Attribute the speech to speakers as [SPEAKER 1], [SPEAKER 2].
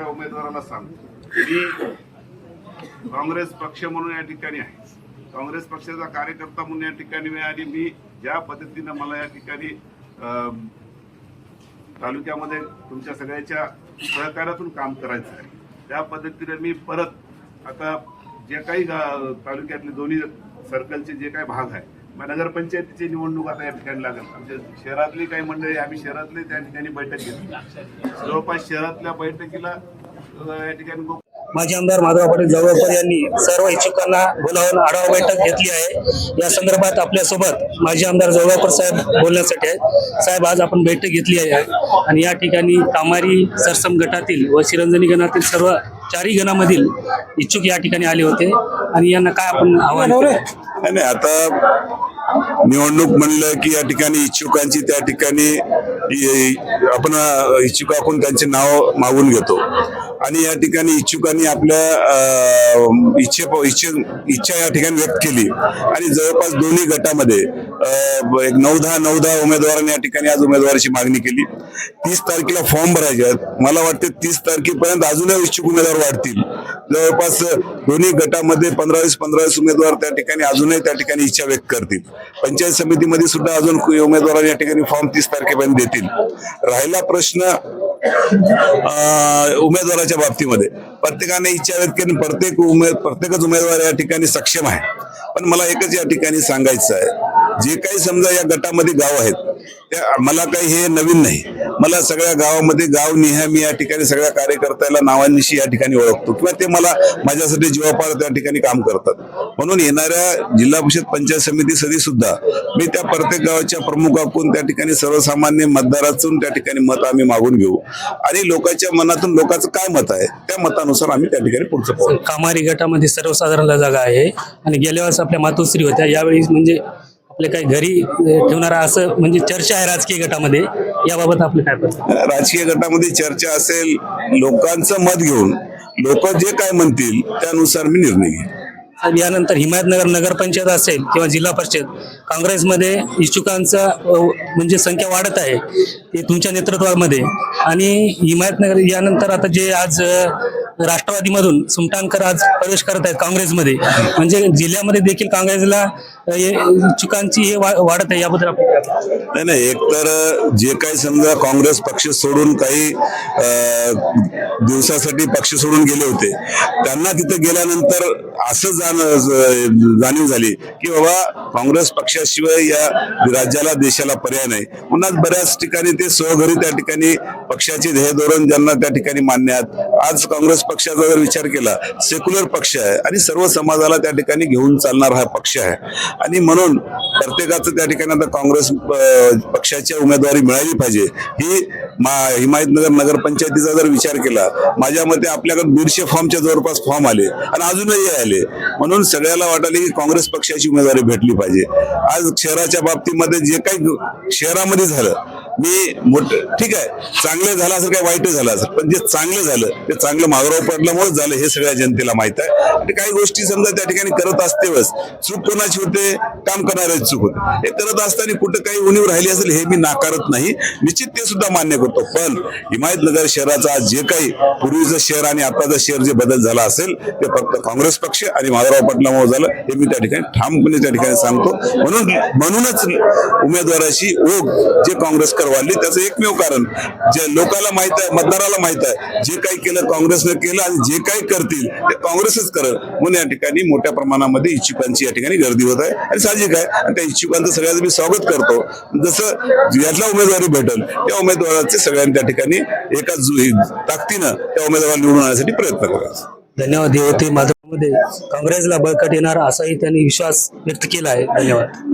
[SPEAKER 1] उमेदवाराला सांगतो. मी काँग्रेस पक्ष म्हणून या ठिकाणी आहे. काँग्रेस पक्षाचा कार्यकर्ता म्हणून या ठिकाणी मी आणि मी ज्या पद्धतीनं मला या ठिकाणी तालुक्यामध्ये तुमच्या सगळ्याच्या सहकार्यातून काम करायचं आहे. त्या पद्धतीने मी परत आता जे काही तालुक्यातले दोन्ही सर्कलचे जे काही भाग आहे नगरपंचायतीची निवडणूक आता या ठिकाणी लागेल. आमच्या शहरातली काही मंडळी आम्ही शहरातले त्या ठिकाणी बैठक घेतली. जवळपास शहरातल्या बैठकीला या ठिकाणी
[SPEAKER 2] माजी आमदार माधव पाटील जवळकर यांनी सर्व इच्छुकांना बोलावून आढावा बैठक घेतली आहे. या संदर्भात आपल्यासोबत माजी आमदार जवळकर साहेब बोलण्यासाठी आहेत. साहेब आज आपण बैठक घेतली आहे. आणि या ठिकाणी कामारी सरसम गटातील व शिरंजनी गणातील सर्व चारही गणामधील इच्छुक या ठिकाणी आले होते. आणि यांना काय आपण आव्हान केलं?
[SPEAKER 3] नाही नाही, आता निवडणूक म्हणलं की या ठिकाणी इच्छुकांची त्या ठिकाणी आपण इच्छुकाकडून त्यांचे नाव मागून घेतो. आणि या ठिकाणी इच्छुकांनी आपल्या इच्छे इच्छे इच्छा या ठिकाणी व्यक्त केली. आणि जवळपास दोन्ही गटामध्ये एक नऊ दहा नऊ दहा उमेदवारांनी या ठिकाणी आज उमेदवाराची मागणी केली. तीस तारखेला फॉर्म भरायचे आहेत. मला वाटते तीस तारखेपर्यंत अजूनही इच्छुक उमेदवार वाढतील. जवळपास दोन्ही गटामध्ये पंधरा वीस पंधरा वीस उमेदवार त्या ठिकाणी अजूनही त्या ठिकाणी इच्छा व्यक्त करतील. पंचायत समितीमध्ये सुद्धा अजून उमेदवार या ठिकाणी फॉर्म तीस तारखेपर्यंत देतील. राहिला प्रश्न उमेदवाराच्या बाबतीमध्ये. प्रत्येकाने इच्छा व्यक्त केली प्रत्येक उमेद प्रत्येकच उमेदवार या ठिकाणी सक्षम आहे. पण मला एकच या ठिकाणी सांगायचं आहे. जे काही समजा या गटामध्ये गाव आहेत त्या मला काही हे नवीन नाही. मला सगळ्या गावामध्ये गाव नेहमी मी या ठिकाणी सगळ्या कार्यकर्त्याला नावानिशी या ठिकाणी ओळखतो. किंवा ते मला माझ्यासाठी जीवापार त्या ठिकाणी काम करतात. म्हणून येणाऱ्या जिल्हा परिषद पंचायत समिती सदी सुद्धा मी त्या प्रत्येक गावाच्या प्रमुखाकडून त्या ठिकाणी सर्वसामान्य मतदारातून त्या ठिकाणी मत आम्ही मागून घेऊ. आणि लोकांच्या मनातून लोकांचं काय मत आहे त्या मतानुसार आम्ही त्या ठिकाणी पुढचं पाहू.
[SPEAKER 2] कामारी गटामध्ये सर्वसाधारण जागा आहे. आणि गेल्या वेळेस आपल्या मातोश्री होत्या. यावेळी म्हणजे आपले काही घरी ठेवणारा असं म्हणजे चर्चा आहे राजकीय गटामध्ये याबाबत आपलं काय
[SPEAKER 3] राजकीय गटामध्ये चर्चा असेल लोकांचं मत घेऊन लोक जे काय म्हणतील त्यानुसार मी निर्णय घेईन.
[SPEAKER 2] आणि यानंतर हिमायतनगर नगरपंचायत असेल किंवा जिल्हा परिषद काँग्रेसमध्ये इच्छुकांचा म्हणजे संख्या वाढत आहे ते तुमच्या नेतृत्वामध्ये. आणि हिमायतनगर यानंतर आता जे आज राष्ट्रवादीमधून सुमटांकर आज प्रवेश करत आहेत काँग्रेसमध्ये. म्हणजे जिल्ह्यामध्ये देखील काँग्रेसला चुकांची हे इच्छुकांची हे वाढत आहे याबद्दल आपण
[SPEAKER 3] नाही नाही एकतर जे काही समजा काँग्रेस पक्ष सोडून काही अं, दिवसासाठी पक्ष सोडून गेले होते त्यांना तिथे गेल्यानंतर असं जाण जाणीव झाली की बाबा काँग्रेस पक्षाशिवाय या राज्याला देशाला पर्याय नाही. पुन्हा बऱ्याच ठिकाणी ते स्वघरी त्या ठिकाणी पक्षाचे ध्येय धोरण ज्यांना त्या ठिकाणी मान्य आहेत आज काँग्रेस पक्षाचा जर विचार केला सेक्युलर पक्ष आहे आणि सर्व समाजाला त्या ठिकाणी घेऊन चालणारा हा पक्ष आहे. आणि म्हणून प्रत्येकाचं त्या ठिकाणी आता काँग्रेस पक्षाची उमेदवारी मिळाली पाहिजे. ही मा- हिमायतनगर नगरपंचायतीचा जर विचार केला माझ्या मते आपल्याकडे दीडशे फॉर्मच्या जवळपास फॉर्म आले आणि अजूनही आले. म्हणून सगळ्याला वाटाले की काँग्रेस पक्षाची उमेदवारी भेटली पाहिजे. आज शहराच्या बाबतीमध्ये जे काही शहरामध्ये झालं मी मोठ ठीक आहे. चांगलं झालं असेल काय वाईट झालं असेल पण जे चांगलं झालं ते चांगलं मागराव पडल्यामुळे झालं हे सगळ्या जनतेला माहीत आहे. म्हणजे काही गोष्टी समजा त्या ठिकाणी करत असतेवच चूक कोणाची होते? काम करणारे चूक होते. हे करत असताना कुठं काही उणीव राहिली असेल हे मी नाकारत नाही. निश्चित ते सुद्धा मान्य करतो. पण हिमायतनगर शहराचा आज जे काही पूर्वीचं शहर आणि आताचं शहर जे बदल झाला असेल ते फक्त काँग्रेस पक्ष आणि माधवराव पाटलामुळे झालं हे मी त्या ठिकाणी ठामपणे त्या ठिकाणी सांगतो. म्हणून म्हणूनच उमेदवाराची ओघ जे काँग्रेस वाढली. त्याचं एकमेव कारण जे लोकांना माहीत आहे मतदाराला माहीत आहे जे काही केलं काँग्रेसनं केलं आणि जे काही करतील ते काँग्रेसच करत म्हणून या ठिकाणी मोठ्या प्रमाणामध्ये इच्छुकांची या ठिकाणी गर्दी होत आहे आणि साहजिक आहे. आणि त्या इच्छुकांचं सगळ्यांचं मी स्वागत करतो. जसं यातला उमेदवारी भेटेल त्या उमेदवाराचे सगळ्यांनी त्या ठिकाणी एका जुही ताकदीनं त्या उमेदवार निवडून आणण्यासाठी प्रयत्न करा.
[SPEAKER 2] धन्यवाद हे होते माधवमध्ये काँग्रेसला बळकट येणार असाही त्यांनी विश्वास व्यक्त केला आहे. धन्यवाद.